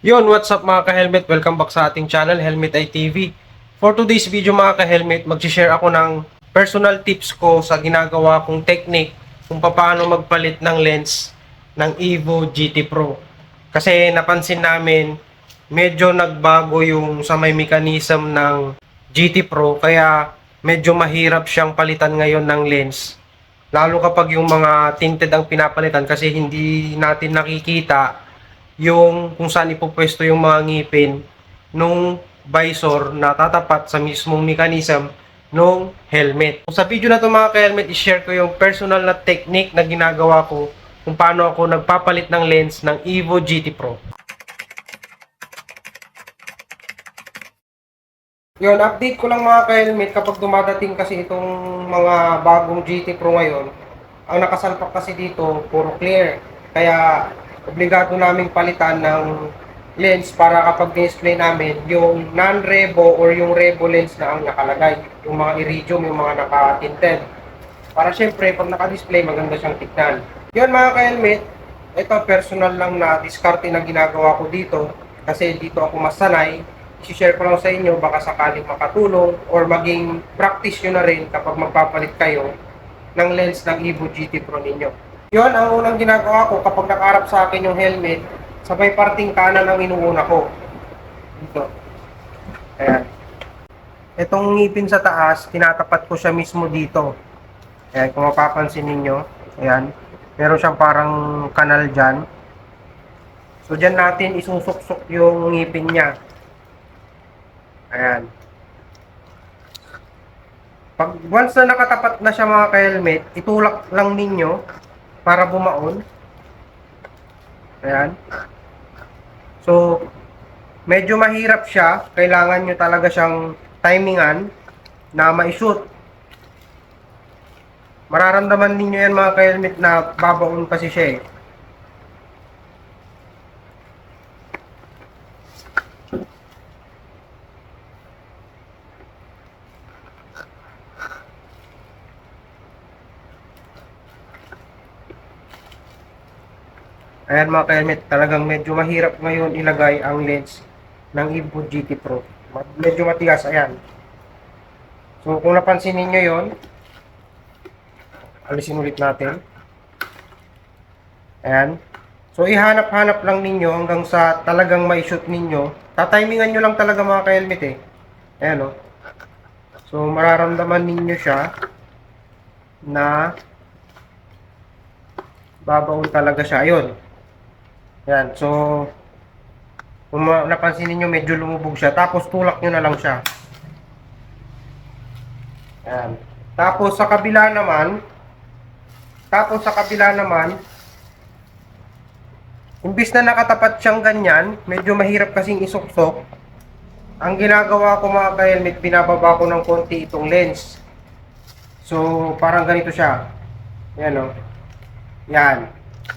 Yon, what's up mga ka-helmet? Welcome back sa ating channel, Helmet ITV. For today's video mga ka-helmet, mag-share ako ng personal tips ko sa ginagawa kong technique kung paano magpalit ng lens ng Evo GT Pro. Kasi napansin namin, medyo nagbago yung sa may mechanism ng GT Pro, kaya medyo mahirap siyang palitan ngayon ng lens. Lalo kapag yung mga tinted ang pinapalitan kasi hindi natin nakikita yung kung saan ipopwesto yung mga ngipin nung visor na tatapat sa mismong mechanism nung helmet. Sa video na to mga ka-helmet, i-share ko yung personal na technique na ginagawa ko kung paano ako nagpapalit ng lens ng Evo GT Pro. Yun, update ko lang mga ka-helmet kapag dumadating kasi itong mga bagong GT Pro ngayon. Ang nakasalpak kasi dito, puro clear. Kaya, obligado namin palitan ng lens para kapag display namin, yung non-revo or yung revo lens na ang nakalagay. Yung mga iridium, yung mga naka-tinted. Para syempre, pag naka-display, maganda siyang tignan. Yun mga ka-helmet, ito personal lang na diskarte na ginagawa ko dito. Kasi dito ako mas sanay i-share ko lang sa inyo baka sakaling makatulong or maging practice nyo na rin kapag magpapalit kayo ng lens ng Evo GT Pro ninyo. Yon ang unang ginagawa ko kapag nakaharap sa akin yung helmet, sabay parting kanan ang inuuna ko. Dito. Ayan. Itong ngipin sa taas, tinatapat ko siya mismo dito. Ayan, kung mapapansin ninyo, ayan, meron siyang parang kanal dyan. So, dyan natin isusuksok yung ngipin niya. Ayan. Pag once na nakatapat na siya mga ka-helmet, itulak lang ninyo para bumaon. Ayan. So, medyo mahirap siya. Kailangan nyo talaga siyang timingan na ma-shoot. Mararamdaman ninyo yan mga ka-helmet na babaon kasi siya eh. Ayan mga ka-helmet, talagang medyo mahirap ngayon ilagay ang lens ng Evo GT Pro. Medyo matigas, ayan. So kung napansin ninyo yon, alisin ulit natin. Ayan. So ihanap-hanap lang ninyo hanggang sa talagang mai-shoot ninyo. Tatimingan nyo lang talaga mga ka-helmet eh. Ayan o. So mararamdaman ninyo siya na babaon talaga siya. Ayun. Yan, so kung napansin niyo medyo lumubog siya, tapos tulak nyo na lang siya. Yan. Tapos sa kabila naman, tapos sa kabila naman, imbis na nakatapat siyang ganyan, medyo mahirap kasing isuksok. Ang ginagawa ko mga ka-helmet, binababa ko ng konti itong lens. So, parang ganito siya. Yan o. Yan.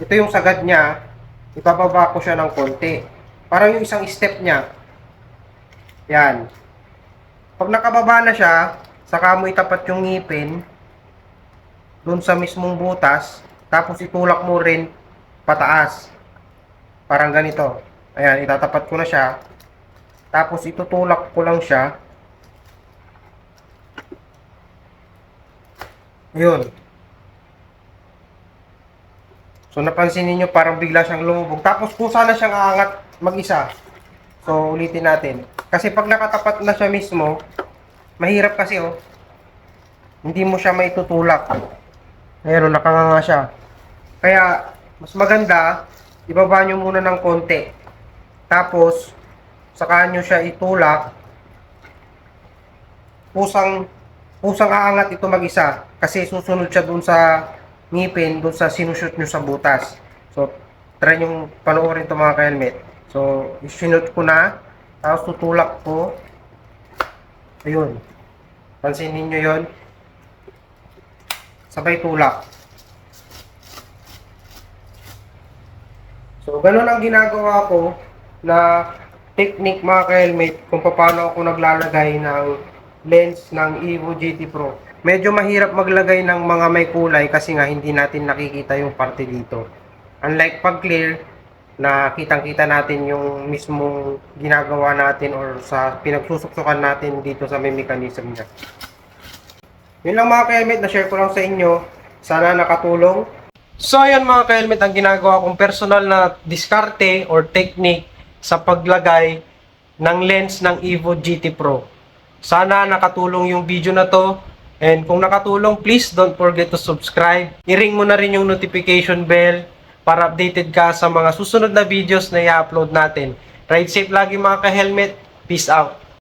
Ito yung sagad niya ibababa ko siya ng konti. Parang yung isang step niya. Yan. Pag nakababa na siya, saka mo itapat yung ngipin doon sa mismong butas, tapos itulak mo rin pataas. Parang ganito. Ayan, itatapat ko na siya. Tapos itutulak ko lang siya. Yun. So napansin niyo parang bigla siyang lumubog. Tapos kung sana siyang aangat mag-isa. So ulitin natin. Kasi pag nakatapat na siya mismo, mahirap kasi oh. Hindi mo siya maitutulak. Ayun, oh, nakanganga siya. Kaya mas maganda, ibaba nyo muna ng konti. Tapos, saka nyo siya itulak. Pusang, pusang aangat ito mag-isa. Kasi susunod siya dun sa ngipin doon sa sinushoot nyo sa butas. So, try nyo panoorin to mga ka-helmet. So, isinut ko na. Tapos tutulak ko. Ayun. Pansinin nyo yon Sabay tulak. So, ganun ang ginagawa ko na technique mga ka-helmet kung paano ako naglalagay ng lens ng Evo GT Pro. Medyo mahirap maglagay ng mga may kulay kasi nga hindi natin nakikita yung parte dito. Unlike pag clear, na kitang-kita natin yung mismong ginagawa natin or sa pinagsusuksukan natin dito sa may mechanism niya. Yun lang mga ka-helmet, na-share ko lang sa inyo. Sana nakatulong. So ayan mga ka-helmet, ang ginagawa kong personal na diskarte or technique sa paglagay ng lens ng Evo GT Pro. Sana nakatulong yung video na to. And kung nakatulong, please don't forget to subscribe. I-ring mo na rin yung notification bell para updated ka sa mga susunod na videos na i-upload natin. Ride safe lagi mga ka-helmet. Peace out.